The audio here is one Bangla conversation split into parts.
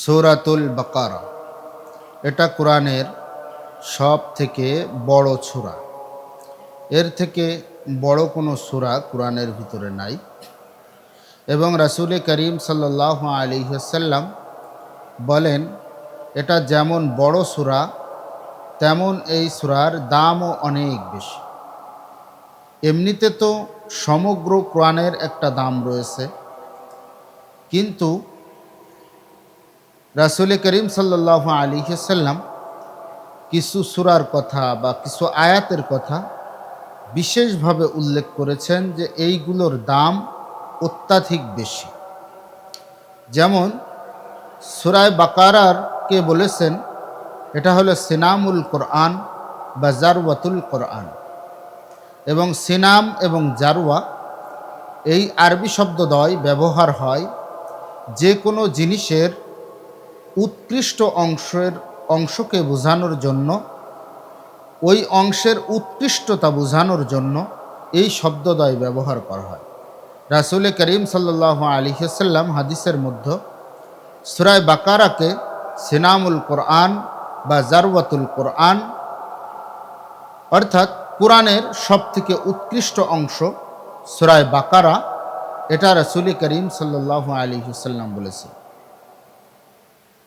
সৌরাতুল বাকারা। এটা কোরআনের সব থেকে বড় সূরা। এর থেকে বড় কোনো সূরা কোরআনের ভিতরে নাই। এবং রাসুল করিম সাল্লাহ আলিহাসাল্লাম বলেন, এটা যেমন বড় সূরা, তেমন এই সূরার দামও অনেক বেশি। এমনিতে তো সমগ্র কোরআনের একটা দাম রয়েছে। কিন্তু রাসুল করিম সাল্লাহ আলী সাল্লাম কিছু সুরার কথা বা কিছু আয়াতের কথা বিশেষভাবে উল্লেখ করেছেন যে এইগুলোর দাম অত্যাধিক বেশি। যেমন সুরায় বাকারার কে বলেছেন, এটা হলো সিনামুল কোরআন বা জারওয়াতুল কোরআন। এবং সিনাম এবং জারওয়া এই আরবি শব্দদ্বয় ব্যবহার হয় যে কোনো জিনিসের উৎকৃষ্ট অংশের অংশকে বোঝানোর জন্য, ওই অংশের উৎকৃষ্টতা বোঝানোর জন্য এই শব্দদ্বয় ব্যবহার করা হয়। রাসুল করিম সাল্লাহ আলিহাসাল্লাম হাদিসের মধ্যে সুরায় বাকারাকে সিনামুল কোরআন বা জারওয়াতুল কোরআন অর্থাৎ কোরআনের সবথেকে উৎকৃষ্ট অংশ সুরায় বাকারা, এটা রাসুল করিম সাল্লাহ আলিহাসাল্লাম বলেছে।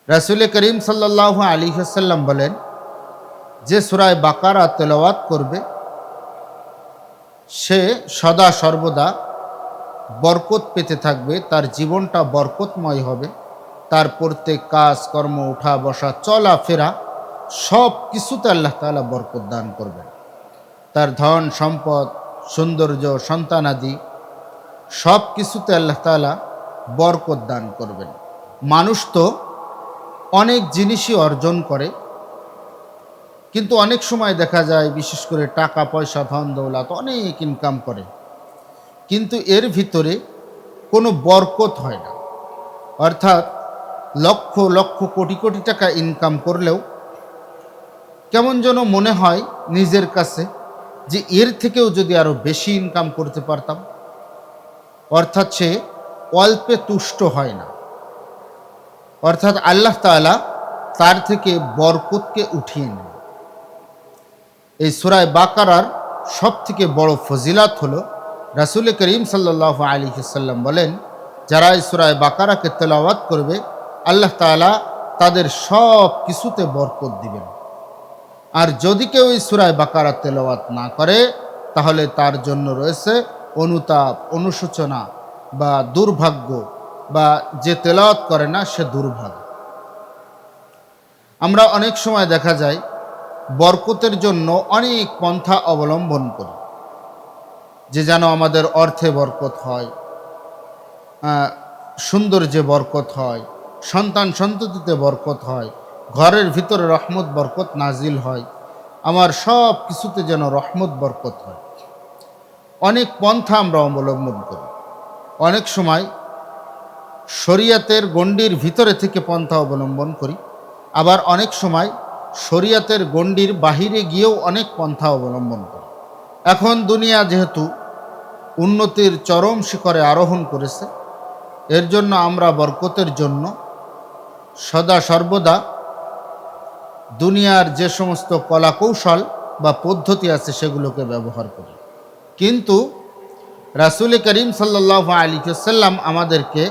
রাসুল করিম সাল্লাহ আলী হাসাল্লাম বলেন, যে সুরায় বাকারা তেলাওয়াত করবে, সে সদা সর্বদা বরকত পেতে থাকবে, তার জীবনটা বরকতময় হবে, তার প্রত্যেক কাজ, কর্ম, উঠা, বসা, চলা, ফেরা, সব কিছুতে আল্লাহ তালা বরকত দান করবেন। তার ধন, সম্পদ, সৌন্দর্য সন্তানাদি সব কিছুতে আল্লাহ তালা বরকত দান করবেন। মানুষ তো অনেক জিনিসই অর্জন করে। কিন্তু অনেক সময় দেখা যায়, বিশেষ করে টাকা, পয়সা, ধন, দৌলত অনেক ইনকাম করে। কিন্তু এর ভিতরে কোনো বরকত হয় না। অর্থাৎ লক্ষ লক্ষ, কোটি কোটি টাকা ইনকাম করলেও কেমন যেন মনে হয় নিজের কাছে যে এর থেকেও যদি আরও বেশি ইনকাম করতে পারতাম। অর্থাৎ সে অল্পে তুষ্ট হয় না। অর্থাৎ আল্লাহ তালা তার থেকে বরকতকে উঠিয়ে নেন। এই সুরায় বাকারার সব থেকে বড় ফজিলাত হলো, রাসুল করিম সাল্লাহ আলী সাল্লাম বলেন, যারা এই সুরায় বাকারাকে তেলাওয়াত করবে, আল্লাহ তালা তাদের সব কিছুতে বরকত দিবেন। আর যদি কেউ এই সুরায় বাকারা তেলাওয়াত না করে, তাহলে তার জন্য রয়েছে অনুতাপ, অনুশোচনা বা দুর্ভাগ্য বা যে তেলাওয়াত করে না, সে দুর্ভাগ্য আমরা অনেক সময় দেখা যায়, বরকতের জন্য অনেক পন্থা অবলম্বন করি, যে যেন আমাদের অর্থে বরকত হয় সুন্দর যে বরকত হয়, সন্তান সন্ততিতে বরকত হয়, ঘরের ভিতরে রহমত বরকত নাজিল হয়, আমার সব কিছুতে যেন রহমত বরকত হয়। অনেক পন্থা আমরা অবলম্বন করি। অনেক সময় শরিয়াতের গণ্ডির ভিতরে থেকে পন্থা অবলম্বন করি। আবার অনেক সময় শরিয়াতের গণ্ডির বাহিরে গিয়েও অনেক পন্থা অবলম্বন করি। এখন দুনিয়া যেহেতু উন্নতির চরম শিখরে আরোহণ করেছে, এর জন্য আমরা বরকতের জন্য সদা সর্বদা দুনিয়ার যে সমস্ত কলাকৌশল বা পদ্ধতি আছে সেগুলোকে ব্যবহার করি। কিন্তু রাসুল করিম সাল্লাহ আলী সাল্লাম আমাদেরকে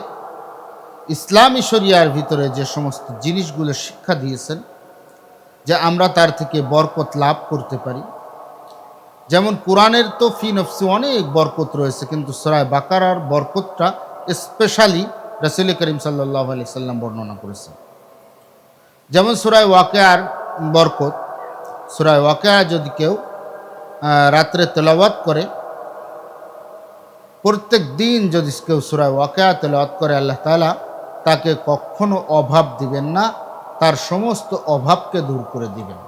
ইসলামী শরিয়ার ভিতরে যে সমস্ত জিনিসগুলো শিক্ষা দিয়েছেন, যে আমরা তার থেকে বরকত লাভ করতে পারি। যেমন কোরআনের তো ফি নফসি অনেক বরকত রয়েছে, কিন্তু সরায় বাকারার বরকতটা স্পেশালি রসুল করিম সাল্লাহ আলি সাল্লাম বর্ণনা করেছেন। যেমন সুরায় ওয়াকেয়ার বরকত সুরায় ওয়াকেয়া যদি কেউ রাত্রে তেলাওয়াত করে, প্রত্যেক দিন যদি কেউ সুরায় ওয়াকেয়া তেলাওয়াত করে, আল্লাহ তালা তাকে কখনো অভাব দিবেন না, তার সমস্ত অভাবকে দূর করে দিবেন।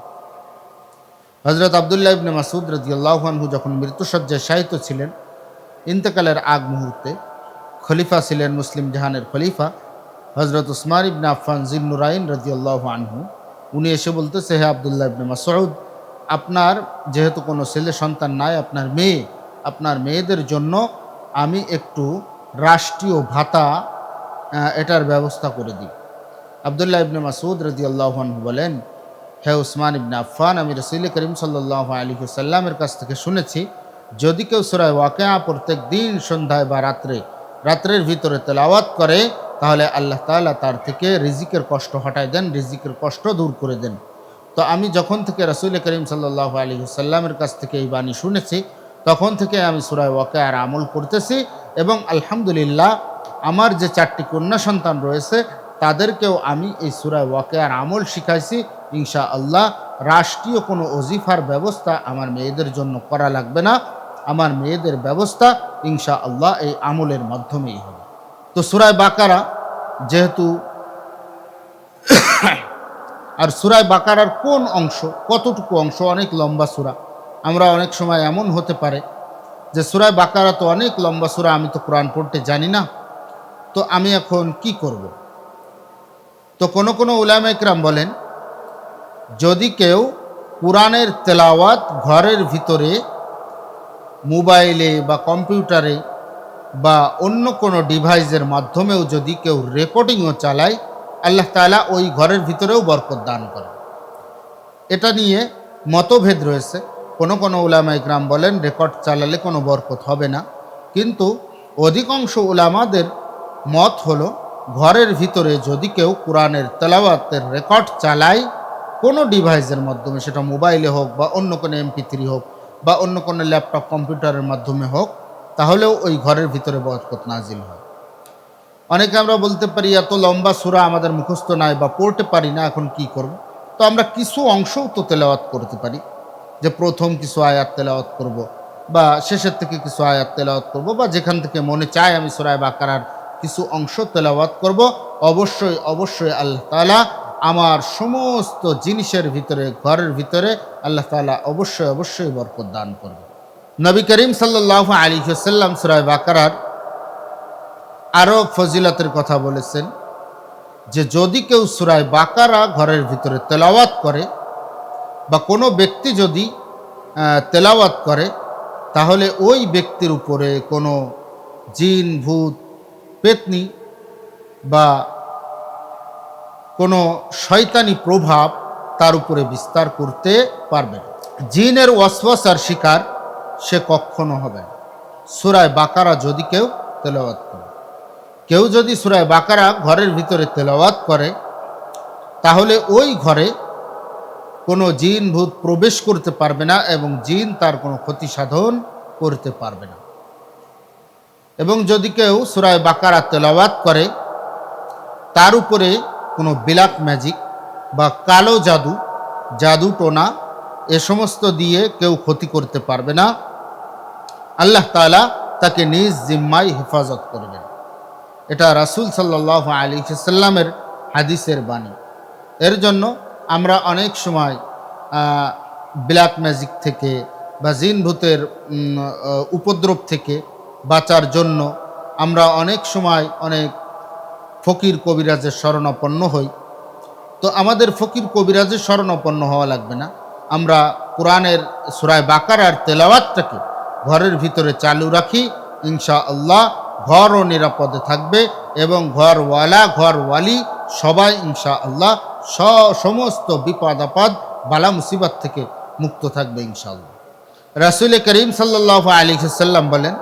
হজরত আবদুল্লাহ ইবনে মাসুদ রদিয়াল্লাহানহু যখন মৃত্যুসজ্জায় শায়িত ছিলেন, ইন্তেকালের আগ মুহূর্তে খলিফা ছিলেন মুসলিম জাহানের খলিফা হজরত উসমান ইবনে আফান জিন্নুরাইন রদিয়াল্লাহ আনহু। উনি এসে বলতেছে, হে আবদুল্লাহ ইবনে মাসউদ, আপনার যেহেতু কোনো ছেলে সন্তান নাই, আপনার মেয়ে, আপনার মেয়েদের জন্য আমি একটু রাষ্ট্রীয় ভাতা এটার ব্যবস্থা করে দিই। আবদুল্লাহ ইবনে মাসুদ রদি আল্লাহন বলেন, হে উসমান ইবনে আফফান, আমি রসুল করিম সাল্লাহ আলী সাল্লামের কাছ থেকে শুনেছি, যদি কেউ সুরায় ওয়াকেয়া প্রত্যেক দিন সন্ধ্যায় বা রাত্রে, রাত্রের ভিতরে তেলাওয়াত করে, তাহলে আল্লাহ তাআলা তার থেকে রিজিকের কষ্ট হটায় দেন, রিজিকের কষ্ট দূর করে দেন। তো আমি যখন থেকে রসুল করিম সাল্লাহ আলী সাল্লামের কাছ থেকে এই বাণী শুনেছি তখন থেকে আমি সুরায় ওয়াকেয়ার আমল করতেছি এবং আলহামদুলিল্লাহ আমার যে চারটি কন্যা সন্তান রয়েছে, তাদেরকেও আমি এই সুরায় ওয়াকেয়ার আমল শিখাইছি। ইনশা আল্লাহ রাষ্ট্রীয় কোনো অজিফার ব্যবস্থা আমার মেয়েদের জন্য করা লাগবে না। আমার মেয়েদের ব্যবস্থা ইনশা আল্লাহ এই আমলের মাধ্যমেই হবে। তো সুরায় বাকারা যেহেতু আর সুরায় বাকারার কোন অংশ, কতটুকু অংশ, অনেক লম্বা সুরা। আমরা অনেক সময় এমন হতে পারে যে সুরায় বাকারা তো অনেক লম্বা সুরা, আমি তো কোরআন পড়তে জানি না। তো আমি এখন কি করব। তো কোনো কোনো উলামা ইকরাম বলেন, যদি কেউ কোরআনের তেলাওয়াত ঘরের ভিতরে, মোবাইলে বা কম্পিউটারে বা অন্য কোনো ডিভাইসের মাধ্যমেও যদি কেউ রেকর্ডিংও চালায়, আল্লাহ তালা ওই ঘরের ভিতরেও বরকত দান করে এটা নিয়ে মতভেদ রয়েছে। কোনো কোনো উলামা ইকরাম বলেন, রেকর্ড চালালে কোনো বরকত হবে না। কিন্তু অধিকাংশ উলামাদের মত হলো, ঘরের ভিতরে যদি কেউ কোরআনের তেলাওয়াতের রেকর্ড চালায়, কোনো ডিভাইসের মাধ্যমে, সেটা মোবাইলে হোক বা অন্য কোনো এমপি থ্রি হোক বা অন্য কোনো ল্যাপটপ কম্পিউটারের মাধ্যমে হোক, তাহলেও ওই ঘরের ভিতরে বরকত নাজিল হয়। অনেকে আমরা বলতে পারি, এত লম্বা সুরা আমাদের মুখস্থ নাই বা পড়তে পারি না, এখন কি করব? তো আমরা কিছু অংশও তো তেলাওয়াত করতে পারি। যে প্রথম কিছু আয়াত তেলাওয়াত করব বা শেষের থেকে কিছু আয়াত তেলাওয়াত করব বা যেখান থেকে মনে চায় আমি সুরায় বাকারার কিছু অংশ তেলাওয়াত করব, অবশ্যই অবশ্যই আল্লাহ তালা আমার সমস্ত জিনিসের ভিতরে, ঘরের ভিতরে আল্লাহ তালা অবশ্যই অবশ্যই বরকত দান করবে। নবী করিম সাল্লাহ আলী সাল্লাম সুরায় বাকারার আরও ফজিলতের কথা বলেছেন যে যদি কেউ সুরায় বাকারা ঘরের ভিতরে তেলাওয়াত করে বা কোনো ব্যক্তি যদি তেলাওয়াত করে, তাহলে ওই ব্যক্তির উপরে কোনো জিন, ভূত, পেতনি বা কোনো শয়তানি প্রভাব তার উপরে বিস্তার করতে পারবে না। জিনের ওয়াসওয়াসার শিকার সে কখনো হবে না। সুরায় বাকারা যদি কেউ তেলাওয়াত করে, কেউ যদি সুরায় বাকারা ঘরের ভিতরে তেলাওয়াত করে, তাহলে ওই ঘরে কোনো জিন ভূত প্রবেশ করতে পারবে না এবং জিন তার কোনো ক্ষতি সাধন করতে পারবে না। এবং যদি কেউ সুরায় বাকারা তেলাওয়াত করে, তার উপরে কোনো বিলাক ম্যাজিক বা কালো জাদু জাদু টোনা, এ সমস্ত দিয়ে কেউ ক্ষতি করতে পারবে না। আল্লাহ তাআলা তাকে নিজ জিম্মায় হেফাজত করবেন। এটা রাসূল সাল্লাহ আলী সাল্লামের হাদিসের বাণী। এর জন্য আমরা অনেক সময় ব্ল্যাক ম্যাজিক থেকে বা জিন ভূতের উপদ্রব থেকে বাঁচার জন্য আমরা অনেক সময় অনেক ফকির কবিরাজের শরণাপন্ন হই। তো আমাদের ফকির কবিরাজের শরণাপন্ন হওয়া লাগবে না। আমরা কোরআনের সুরায় বাকার আর তেলাওয়াতটাকে ঘরের ভিতরে চালু রাখি। ইনশা আল্লাহ ঘরও নিরাপদে থাকবে এবং ঘরওয়ালা, ঘরওয়ালি সবাই ইনশা আল্লাহ স- সমস্ত বিপদ আপদ বালা মুসিবত থেকে মুক্ত থাকবে ইনশাআল্লাহ। রাসুল করিম সাল্লাহ আলী সাল্লাম বলেন,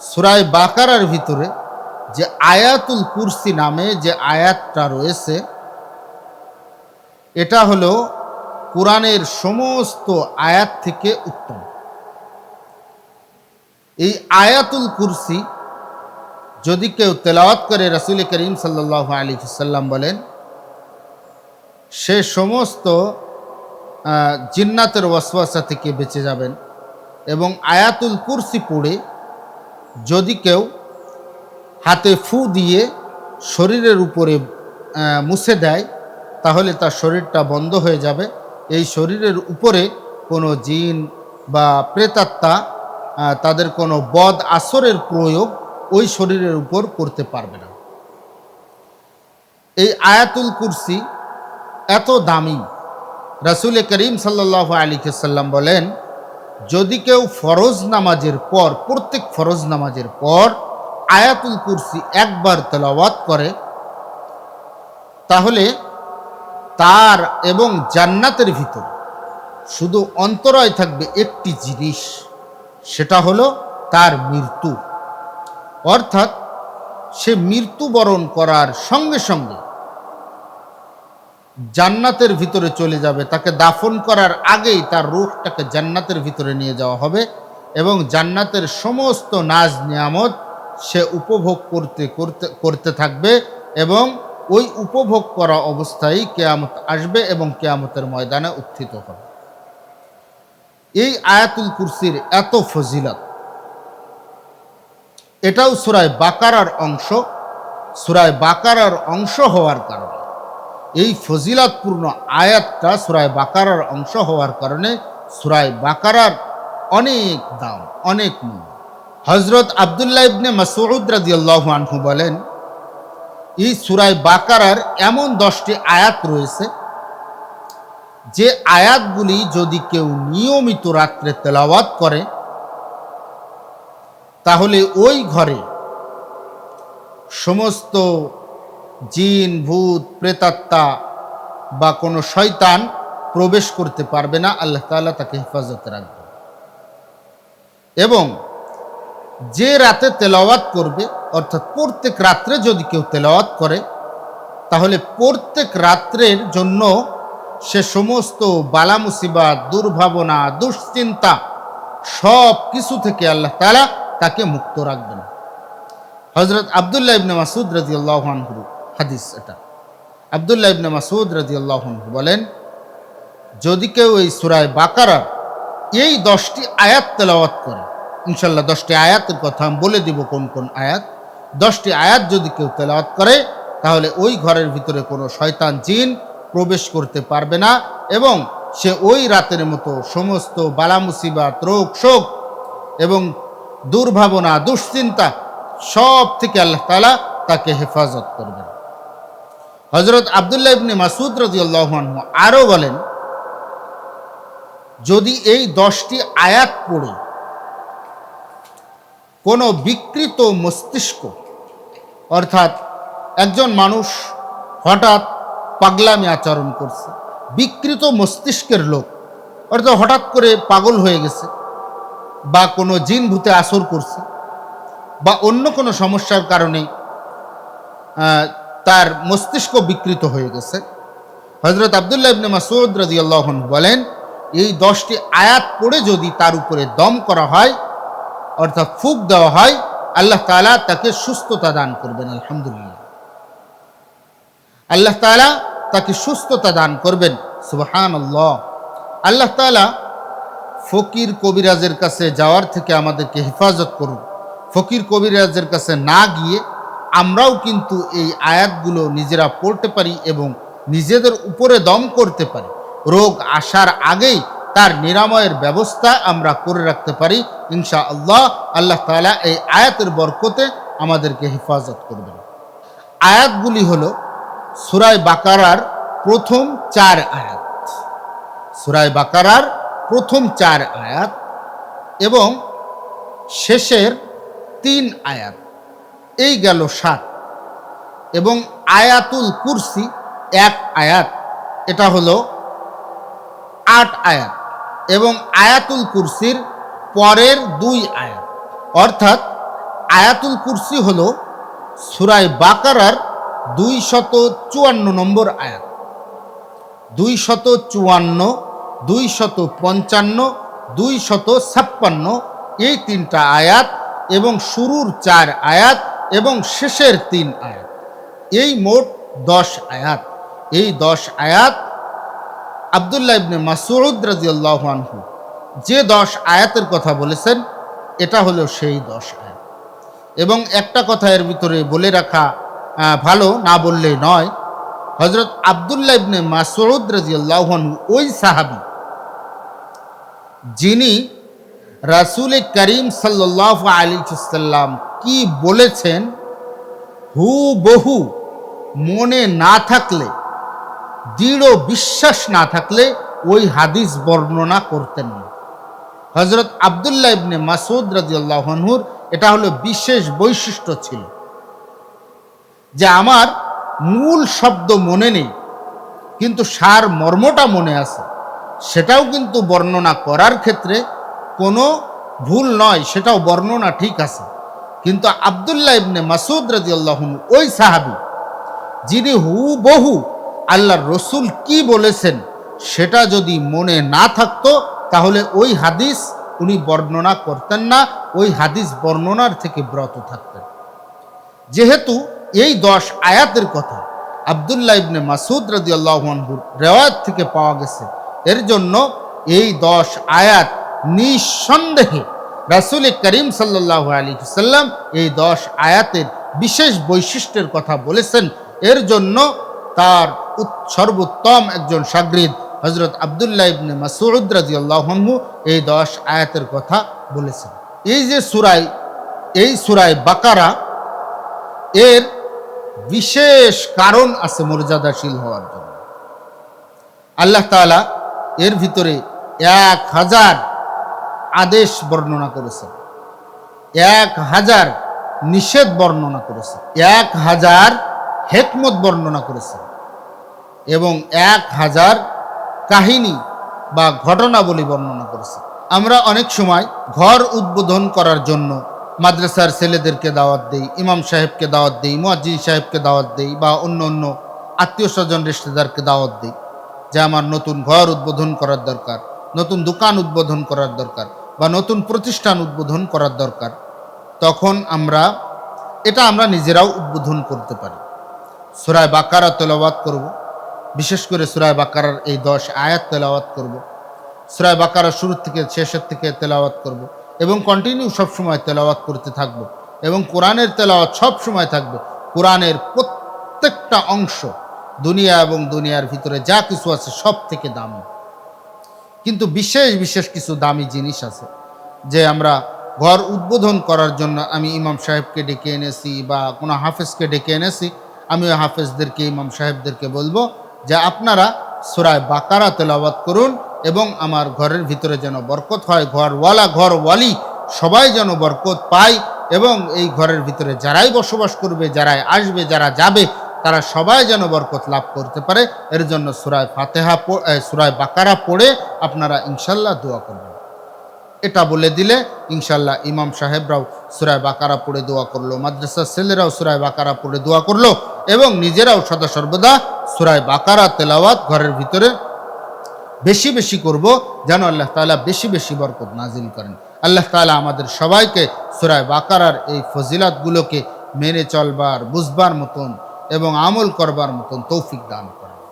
সুরায় বাকারার ভিতরে যে আয়াতুল কুরসি নামে যে আয়াতটা রয়েছে, এটা হলো কোরআনের সমস্ত আয়াত থেকে উত্তম। এই আয়াতুল কুরসি যদি কেউ তেলাওয়াত করে, রাসুল করিম সাল্লাহ আলী সাল্লাম বলেন সে সমস্ত জিন্নাতের ওয়াসওয়াসা থেকে বেঁচে যাবেন এবং আয়াতুল কুরসি পড়ে যদি কেউ হাতে ফু দিয়ে শরীরের উপরে মুছে দেয়, তাহলে তার শরীরটা বন্ধ হয়ে যাবে। এই শরীরের উপরে কোনো জিন বা প্রেতাত্মা তাদের কোনো বদ আসরের প্রয়োগ ওই শরীরের উপর করতে পারবে না। এই আয়াতুল কুরসি এত দামি। রাসুল করিম সাল্লাহ আলী সাল্লাম বলেন, যদি কেউ ফরজ নামাজের পর, প্রত্যেক ফরজ নামাজের পর আয়াতুল কুরসি একবার তেলাওয়াত করে, তাহলে তার এবং জান্নাতের ভিতর শুধু অন্তরায় থাকবে একটি জিনিস, সেটা হলো তার মৃত্যু। অর্থাৎ সে মৃত্যুবরণ করার সঙ্গে সঙ্গে জান্নাতের ভিতরে চলে যাবে, তাকে দাফন করার আগেই তার রুখটাকে জান্নাতের ভিতরে নিয়ে যাওয়া হবে এবং জান্নাতের সমস্ত নাজ নিয়ামত সে উপভোগ করতে করতে করতে থাকবে এবং ওই উপভোগ করা অবস্থায় কেয়ামত আসবে এবং কেয়ামতের ময়দানে উত্থিত হবে। এই আয়াতুল কুরসির এত ফজিলত। এটাও সুরায় বাকারার অংশ। সুরায় বাকারার অংশ হওয়ার কারণে। এই ফজিলাতপূর্ণ আয়াতটা সুরায় বাকারার অংশ হওয়ার কারণে সুরায় বাকারার অনেক দাম, অনেক মূল্য। হজরত আবদুল্লাহ ইবনে মাসউদ রাদিয়াল্লাহু আনহু বলেন, এই সুরায় বাকারার এমন দশটি আয়াত রয়েছে, যে আয়াতগুলি যদি কেউ নিয়মিত রাত্রে তেলাওয়াত করে, তাহলে ওই ঘরে সমস্ত জিন, ভূত, প্রেতাত্মা বা কোনো শয়তান প্রবেশ করতে পারবে না, আল্লাহ তাআলা তাকে হেফাজতে রাখবে। এবং যে রাতে তেলাওয়াত করবে, অর্থাৎ প্রত্যেক রাত্রে যদি কেউ তেলাওয়াত করে, তাহলে প্রত্যেক রাত্রের জন্য সে সমস্ত বালা মুসিবাত, দুর্ভাবনা, দুশ্চিন্তা সব কিছু থেকে আল্লাহ তালা তাকে মুক্ত রাখবেন। হজরত আবদুল্লাহ ইবনে মাসুদ রাজি আল্লাহনহু হাদিস এটা। আবদুল্লাহ ইবনে মাসুদ রাজি আল্লাহনহু বলেন, যদি কেউ এই সুরায় বাকারার এই দশটি আয়াত তেলাওয়াত করে ইনশাল্লাহ দশটি আয়াতের কথা আমি বলে দিব কোন কোন আয়াত, দশটি আয়াত যদি কেউ তেলাওয়াত করে, তাহলে ওই ঘরের ভিতরে কোনো শয়তান জিন প্রবেশ করতে পারবে না এবং সে ওই রাতের মতো সমস্ত বালা মুসিবাত, রোগ, শোক এবং দুর্ভাবনা, দুশ্চিন্তা সব থেকে আল্লাহ তালা তাকে হেফাজত করবেন। হজরত আবদুল্লাহ ইবনে মাসুদ রাজিউল্লাহ আরও বলেন, যদি এই দশটি আয়াত পড়ে, কোনো বিকৃত মস্তিষ্ক, অর্থাৎ একজন মানুষ হঠাৎ পাগলামি আচরণ করছে, বিকৃত মস্তিষ্কের লোক, অর্থাৎ হঠাৎ করে পাগল হয়ে গেছে, বা কোনো জিন ভূতে আসর করছে, বা অন্য কোনো সমস্যার কারণে তার মস্তিষ্ক বিকৃত হয়ে গেছে। হজরত আবদুল্লাহ ইবনে মাসুদ রাজি বলেন, এই দশটি আয়াত পড়ে যদি তার উপরে দম করা হয়, অর্থাৎ ফুক দেওয়া হয়, আল্লাহ তাআলা তাকে সুস্থতা দান করবেন, আলহামদুলিল্লাহ। আল্লাহ তাআলা তাকে সুস্থতা দান করবেন সুবহান আল্লাহ আল্লাহ তাআলা ফকির কবিরাজের কাছে যাওয়ার থেকে আমাদেরকে হেফাজত করুন। ফকির কবিরাজের কাছে না গিয়ে আমরাও কিন্তু এই আয়াতগুলো নিজেরা পড়তে পারি এবং নিজেদের উপরে দম করতে পারি। রোগ আসার আগেই তার নিরাময়ের ব্যবস্থা আমরা করে রাখতে পারি। ইনশা আল্লাহ আল্লাহ তাআলা এই আয়াতের বরকতে আমাদেরকে হেফাজত করবেন। আয়াতগুলি হলো সুরায় বাকারার প্রথম চার আয়াত। সুরায় বাকারার প্রথম চার আয়াত এবং শেষের তিন আয়াত। এই গেল সাত। এবং আয়াতুল কুরসি এক আয়াত। এটা হলো আট আয়াত। এবং আয়াতুল কুরসির পরের দুই আয়াত। অর্থাৎ আয়াতুল কুরসি হল সুরায় বাকারার দুই শত চুয়ান্ন নম্বর আয়াত। দুই শত চুয়ান্ন দুই শত পঞ্চান্ন দুই শত ছাপ্পান্ন এই তিনটা আয়াত এবং শুরুর চার আয়াত এবং শেষের তিন আয়াত। এই মোট দশ আয়াত। এই দশ আয়াত আবদুল্লাহ ইবনে মাসুদ রাজিয়াল্লাহু আনহু যে দশ আয়াতের কথা বলেছেন, এটা হলো সেই দশ আয়াত। এবং একটা কথা এর ভিতরে বলে রাখা ভালো না বললেই নয় হজরত আবদুল্লাহ ইবনে মাসুদ রাজিয়াল্লাহু আনহু ওই সাহাবী, যিনি রাসূল করিম সাল্লাল্লাহু আলাইহি সাল্লাম কি বলেছেন? হু বহু মনে না থাকলে, দৃঢ় বিশ্বাস না থাকলে ওই হাদিস বর্ণনা করতেন না। হজরত আবদুল্লাহ ইবনে মাসুদ রাজিউল্লাহনুর এটা হলো বিশেষ বৈশিষ্ট্য ছিল। যে আমার মূল শব্দ মনে নেই, কিন্তু সার মর্মটা মনে আছে, সেটাও কিন্তু বর্ণনা করার ক্ষেত্রে কোনো ভুল নয়, সেটাও বর্ণনা ঠিক আছে। কিন্তু আবদুল্লাহ ইবনে মাসুদ রাজিউল্লাহন ওই সাহাবি, যিনি হুবহু আল্লাহর রসুল কি বলেছেন সেটা যদি মনে না থাকতো, তাহলে ওই হাদিস উনি বর্ণনা করতেন না, ওই হাদিস বর্ণনার থেকে ব্রত থাকতেন। যেহেতু এই দশ আয়াতের কথা আবদুল্লাহ ইবনে মাসুদ রাজি আল্লাহর রেওয়ায়ত থেকে পাওয়া গেছে, এর জন্য এই দশ আয়াত নিঃসন্দেহে রাসুল করিম সাল্লাহ আলী সাল্লাম এই দশ আয়াতের বিশেষ বৈশিষ্ট্যের কথা বলেছেন। এর জন্য তার সর্বোত্তম একজন সাগরিদ হজরত আবদুল্লাহ ইবনে মাসুদ রাজি আল্লাহনহু এই দশ আয়াতের কথা বলেছেন। এই যে সুরাই এই সুরায় বাকারা, এর বিশেষ কারণ আছে মর্যাদাশীল হওয়ার জন্য। আল্লাহ তাআলা এর ভিতরে এক হাজার আদেশ বর্ণনা করেছেন এক হাজার নিষেধ বর্ণনা করেছে। এক হাজার হেকমত বর্ণনা করেছে। এবং এক হাজার কাহিনী বা ঘটনাবলী বর্ণনা করেছে। আমরা অনেক সময় ঘর উদ্বোধন করার জন্য মাদ্রাসার ছেলেদেরকে দাওয়াত দেই, ইমাম সাহেবকে দাওয়াত দেই, মুয়াজ্জিন সাহেবকে দাওয়াত দেই বা অন্য অন্য আত্মীয় স্বজন, রিশ্তেদারকে দাওয়াত দিই। যে আমার নতুন ঘর উদ্বোধন করার দরকার, নতুন দোকান উদ্বোধন করার দরকার। বা নতুন প্রতিষ্ঠান উদ্বোধন করার দরকার, তখন আমরা, এটা আমরা নিজেরাও উদ্বোধন করতে পারি। সুরায় বাকারা তেলাওয়াত করব, বিশেষ করে সুরায় বাকারার এই দশ আয়াত তেলাওয়াত করব, সুরায় বাকারা শুরু থেকে শেষের থেকে তেলাওয়াত করব এবং কন্টিনিউ সবসময় তেলাওয়াত করতে থাকব এবং কোরআনের তেলাওয়াত সব সময় থাকবে। কোরআনের প্রত্যেকটা অংশ, দুনিয়া এবং দুনিয়ার ভিতরে যা কিছু আছে সব থেকে দামি। কিন্তু বিশেষ বিশেষ কিছু দামি জিনিস আছে যে আমরা ঘর উদ্বোধন করার জন্য আমি ইমাম সাহেবকে ডেকে এনেছি বা কোনো হাফেজকে ডেকে এনেছি, আমি ওই হাফেজদেরকে, ইমাম সাহেবদেরকে বলব যে আপনারা সুরায় বাকারা তেলাওয়াত করুন এবং আমার ঘরের ভিতরে যেন বরকত হয়, ঘরওয়ালা, ঘরওয়ালি সবাই যেন বরকত পায় এবং এই ঘরের ভিতরে যারাই বসবাস করবে, যারাই আসবে, যারা যাবে তারা সবাই যেন বরকত লাভ করতে পারে। এর জন্য সুরায় ফাতেহা সুরায় বাকারা পড়ে আপনারা ইনশাল্লাহ দোয়া করবেন। এটা বলে দিলে ইনশাল্লাহ ইমাম সাহেবরাও সুরায় বাকারা পড়ে দোয়া করল, মাদ্রাসার ছেলেরাও সুরায় বাকারা পড়ে দোয়া করল এবং নিজেরাও সদা সর্বদা সুরায় বাকারা তেলাওয়াত ঘরের ভিতরে বেশি বেশি করব যেন আল্লাহ তালা বেশি বেশি বরকত নাজিল করেন। আল্লাহ তালা আমাদের সবাইকে সুরায় বাকারার এই ফজিলাতগুলোকে মেনে চলবার, বুঝবার মতন এবং আমল করবার মতন তৌফিক দান